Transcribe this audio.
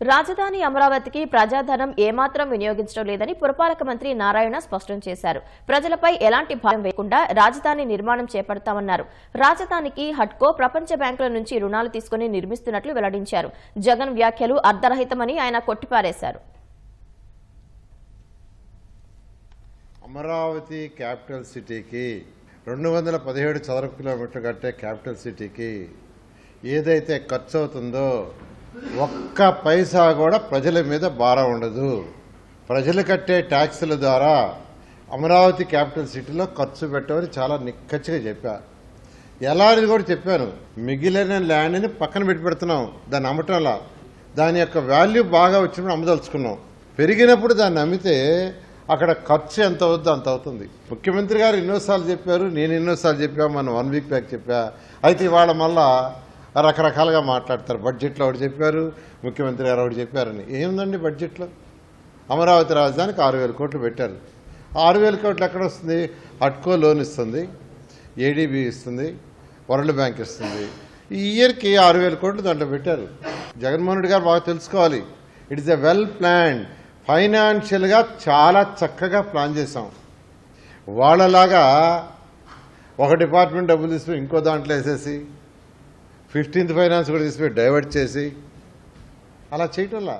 రాజధాని అమరావతికి ప్రజాధనం ఏమాత్రం వినియోగించడం లేదని పురపాలక మంత్రి నారాయణ స్పష్టం చేశారు. ప్రజలపై ఎలాంటి భారం వేయకుండా రాజధాని నిర్మాణం చేపడతామన్నారు. రాజధానికి హట్కో ప్రపంచ బ్యాంకుల నుంచి రుణాలు తీసుకుని నిర్మిస్తున్నట్లు వెల్లడించారు. జగన్ వ్యాఖ్యలు అర్ధరహితమని ఆయన కొట్టిపారేశారు. అమరావతి క్యాపిటల్ సిటీకి రెండు వందల పదిహేడు చదరపు కిలోమీటర్ కట్టే క్యాపిటల్ సిటీకి ఏదైతే ఖర్చు అవుతుందో ఒక్క పైసా కూడా ప్రజల మీద భారం ఉండదు. ప్రజలు కట్టే ట్యాక్సుల ద్వారా అమరావతి క్యాపిటల్ సిటీలో ఖర్చు పెట్టమని చాలా నిక్కచ్చిగా చెప్పా. ఎలా అనేది కూడా చెప్పాను. మిగిలిన ల్యాండ్ని పక్కన పెట్టి పెడుతున్నాం దాన్ని అమ్మటంలా. దాని యొక్క వాల్యూ బాగా వచ్చినప్పుడు అమ్మదలుచుకున్నాం. పెరిగినప్పుడు దాన్ని అమ్మితే అక్కడ ఖర్చు ఎంత అవుద్దో అంత అవుతుంది. ముఖ్యమంత్రి గారు ఎన్నోసార్లు చెప్పారు నేను ఎన్నోసార్లు చెప్పా మనం వన్ వీక్ బ్యాక్ చెప్పా. అయితే ఇవాళ మళ్ళా రకరకాలుగా మాట్లాడతారు. బడ్జెట్లో ఒకటి చెప్పారు? ముఖ్యమంత్రి గారు ఒకటి చెప్పారని. ఏముందండి బడ్జెట్లో? అమరావతి రాజధానికి ఆరు వేల కోట్లు పెట్టారు. ఆరు వేల కోట్లు ఎక్కడ వస్తుంది అట్కో లోన్ ఇస్తుంది ఏడీబీ ఇస్తుంది వరల్డ్ బ్యాంక్ ఇస్తుంది. ఈ ఇయర్కి ఆరు వేల కోట్లు దాంట్లో పెట్టారు. జగన్మోహన్ రెడ్డి గారు బాగా తెలుసుకోవాలి. It is a well plan ఫైనాన్షియల్గా చాలా చక్కగా ప్లాన్ చేసాం వాళ్ళలాగా ఒక డిపార్ట్మెంట్ డబ్బులు తీసుకుని ఇంకో దాంట్లో వేసేసి ఫిఫ్టీన్త్ ఫైనాన్స్ కూడా తీసుకుని డైవర్ట్ చేసి అలా చేయటంలా